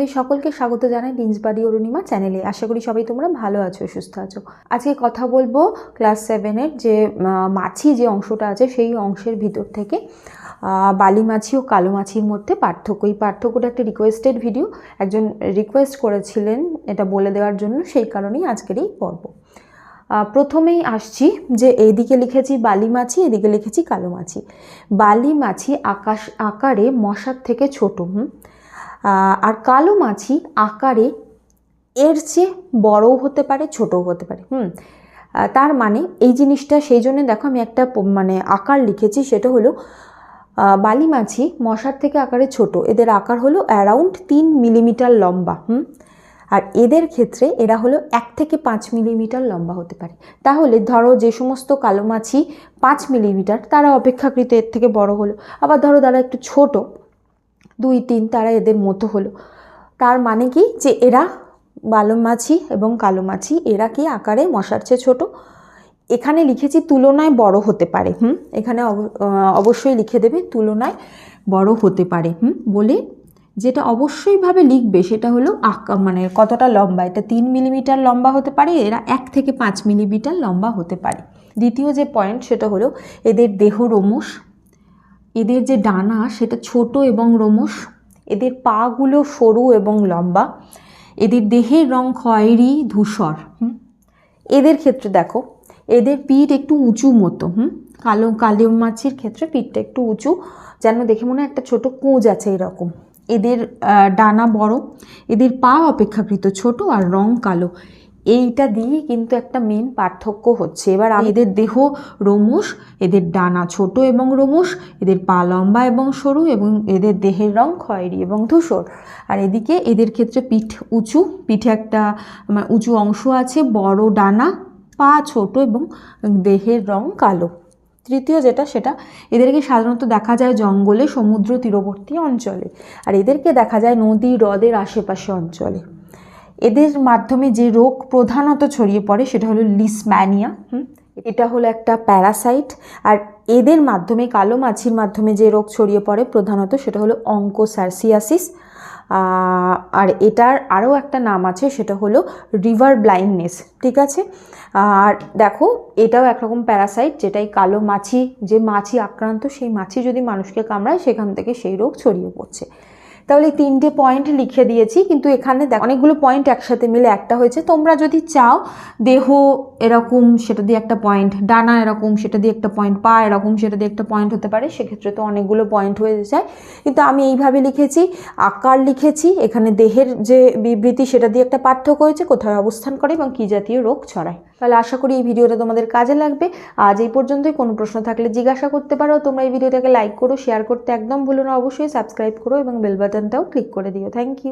তোমাদের সকলকে স্বাগত জানাই ডিন্সবাড়ি অরুণিমা চ্যানেলে। আশা করি সবাই তোমরা ভালো আছো, সুস্থ আছো। আজকে কথা বলব ক্লাস সেভেনের যে মাছি যে অংশটা আছে, সেই অংশের ভিতর থেকে বালি মাছি ও কালো মাছির মধ্যে পার্থক্য। এই পার্থক্যটা একটা রিকোয়েস্টেড ভিডিও একজন রিকোয়েস্ট করেছিলেন এটা বলে দেওয়ার জন্য, সেই কারণেই আজকের এই পর্ব। প্রথমেই আসছি যে, এইদিকে লিখেছি বালি মাছি, এদিকে লিখেছি কালো মাছি। বালি মাছি আকাশ, আকারে মশার থেকে ছোট, হুম? আর কালো মাছি আকারে এর চেয়ে বড়ও হতে পারে, ছোটও হতে পারে। হুম। তার মানে এই জিনিসটা সেই জন্য দেখো আমি একটা মানে আকার লিখেছি, সেটা হলো বালি মাছি মশার থেকে আকারে ছোট। এদের আকার হলো অ্যারাউন্ড তিন মিলিমিটার লম্বা, হুম। আর এদের ক্ষেত্রে এরা হলো এক থেকে পাঁচ মিলিমিটার লম্বা হতে পারে। তাহলে ধরো যে সমস্ত কালো মাছি পাঁচ মিলিমিটার তারা অপেক্ষাকৃত এর থেকে বড় হলো। আবার ধরো তারা একটু ছোট দুই, তিন তারা এদের মতো হলো। তার মানে কি? যে এরা বালো মাছি এবং কালো মাছি, এরা কি আকারে মশার চেয়ে ছোটো? এখানে লিখেছি তুলনায় বড় হতে পারে। হুম? এখানে অব- অবশ্যই লিখে দেবে তুলনায় বড় হতে পারে। হুম? বলে যেটা অবশ্যইভাবে লিখবে সেটা হলো আকা মানে কতটা লম্বা? এটা তিন মিলিমিটার লম্বা হতে পারে, এরা এক থেকে পাঁচ মিলিমিটার লম্বা হতে পারে। দ্বিতীয় যে পয়েন্ট সেটা হলো এদের দেহ রোমশ এদের যে ডানা সেটা ছোট এবং রোমশ এদের পাগুলো সরু এবং লম্বা, এদের দেহের রং খয়েরি, ধূসর এদের ক্ষেত্রে দেখো, এদের পিঠ একটু উঁচু মতো, হুম? কালো কালো মাছির ক্ষেত্রে পিঠটা একটু উঁচু, যেন দেখে মনে একটা ছোট কুঁজ আছে এরকম। এদের ডানা বড়, এদের পা অপেক্ষাকৃত ছোট আর রং কালো। এইটা দিয়ে কিন্তু একটা মেন পার্থক্য হচ্ছে। এবার এদের দেহ রোমশ এদের ডানা ছোট এবং রোমশ এদের পা লম্বা এবং সরু এবং এদের দেহের রং খয়েরি এবং ধূসর। আর এদিকে এদের ক্ষেত্রে পিঠ উঁচু, পিঠে একটা মানে উঁচু অংশ আছে, বড় ডানা, পা ছোট এবং দেহের রং কালো। তৃতীয় যেটা, সেটা এদেরকে সাধারণত দেখা যায় জঙ্গলে, সমুদ্র তীরবর্তী অঞ্চলে। আর এদেরকে দেখা যায় নদী, হ্রদের আশেপাশে অঞ্চলে। এদের মাধ্যমে যে রোগ প্রধানত ছড়িয়ে পড়ে সেটা হলো লিসম্যানিয়া এটা হলো একটা প্যারাসাইট। আর এদের মাধ্যমে, কালো মাছির মাধ্যমে যে রোগ ছড়িয়ে পড়ে প্রধানত সেটা হলো অঙ্কোসার্সিয়াসিস। আর এটার আরও একটা নাম আছে, সেটা হলো রিভার ব্লাইন্ডনেস, ঠিক আছে? আর দেখো, এটাও একরকম প্যারাসাইট, যেটাই কালো মাছি, যে মাছি আক্রান্ত, সেই মাছি যদি মানুষকে কামড়ায়, সেখান থেকে সেই রোগ ছড়িয়ে পড়ছে। তাহলে তিনটে পয়েন্ট লিখে দিয়েছি, কিন্তু এখানে দেখ, অনেকগুলো পয়েন্ট একসাথে মিলে একটা হয়েছে। তোমরা যদি চাও, দেহ এরকম সেটা দিয়ে একটা পয়েন্ট ডানা এরকম সেটা দিয়ে একটা পয়েন্ট পা এরকম সেটা দিয়ে একটা পয়েন্ট হতে পারে, সেক্ষেত্রে তো অনেকগুলো পয়েন্ট হয়ে যায়। কিন্তু আমি এইভাবে লিখেছি, আকার লিখেছি, এখানে দেহের যে বিবৃতি সেটা দিয়ে একটা পার্থক্য হয়েছে, কোথায় অবস্থান করে এবং কী জাতীয় রোগ ছড়ায়। তাহলে আশা করি এই ভিডিওটা তোমাদের কাজে লাগবে। আজ এই পর্যন্তই, কোনো প্রশ্ন থাকলে জিজ্ঞাসা করতে পারো। তোমরা এই ভিডিওটাকে লাইক করো শেয়ার করতে একদম ভুলো না, অবশ্যই সাবস্ক্রাইব করো এবং বেল বাটনটাও ক্লিক করে দিও। Thank you